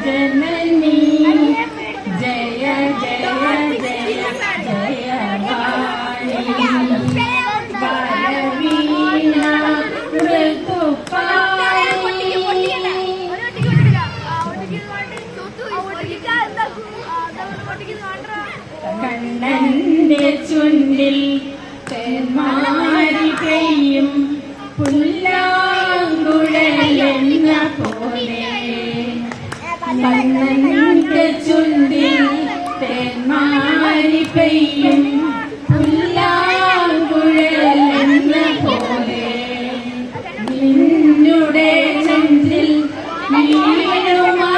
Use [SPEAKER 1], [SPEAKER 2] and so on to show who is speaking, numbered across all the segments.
[SPEAKER 1] ജനനി ജയ ജയ ജയ ജയ വാണി വരവീണ മൃദുപാണി കണ്ണന്റെ ചുണ്ടിൽ തേന്മാരി പെയ്യും. പുല്ലാങ്കുഴലെന്ന പോലെ. കണ്ണന്റെ ചുണ്ടിൽ തേന്മാരി പെയ്യും പുല്ലാങ്കുഴലെന്ന പോലെ നിന്നുടെ നെഞ്ചിൽ നീളുമായെന്നും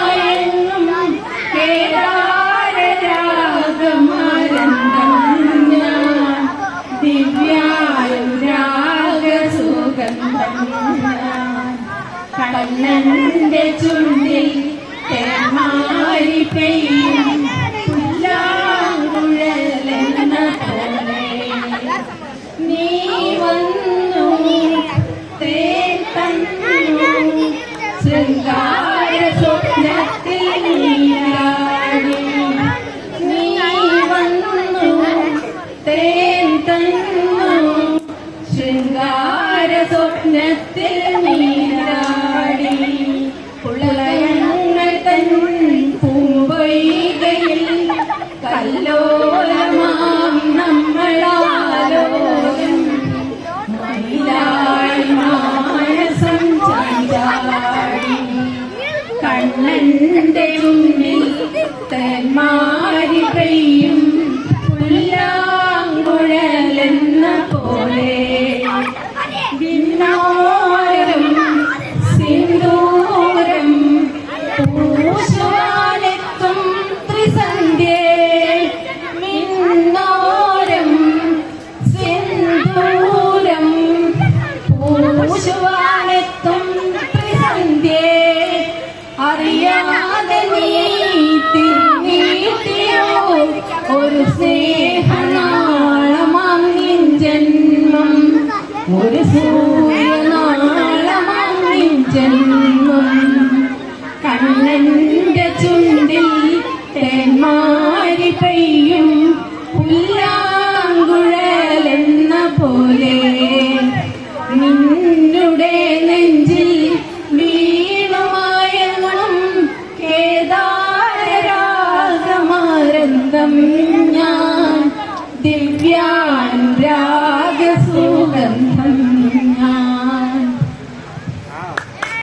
[SPEAKER 1] ദിവ്യാനുരാഗസുഗന്ധം ഞാൻ കണ്ണന്റെ ചുണ്ടിൽ തന്നു. ശൃംഗാര സ്വപ്നത്തിൽ കണ്ണന്റെ മുന്നിൽ തന്മാരി പെയ്യും. പുല്ലാങ്കുഴലെന്ന പോലെ വിണ്ണോരം സിന്ദൂരം പൂശുവാനെത്തും ത്രിസന്ധ്യേ. മിന്നോരം സിന്ദൂരം പൂശുവാനെത്തും അറിയാതെ നീ തിരിഞ്ഞിട്ടിയോ ഒരു സ്നേഹനാളമാം ജന്മം. ഒരു സൂര്യനാളമാം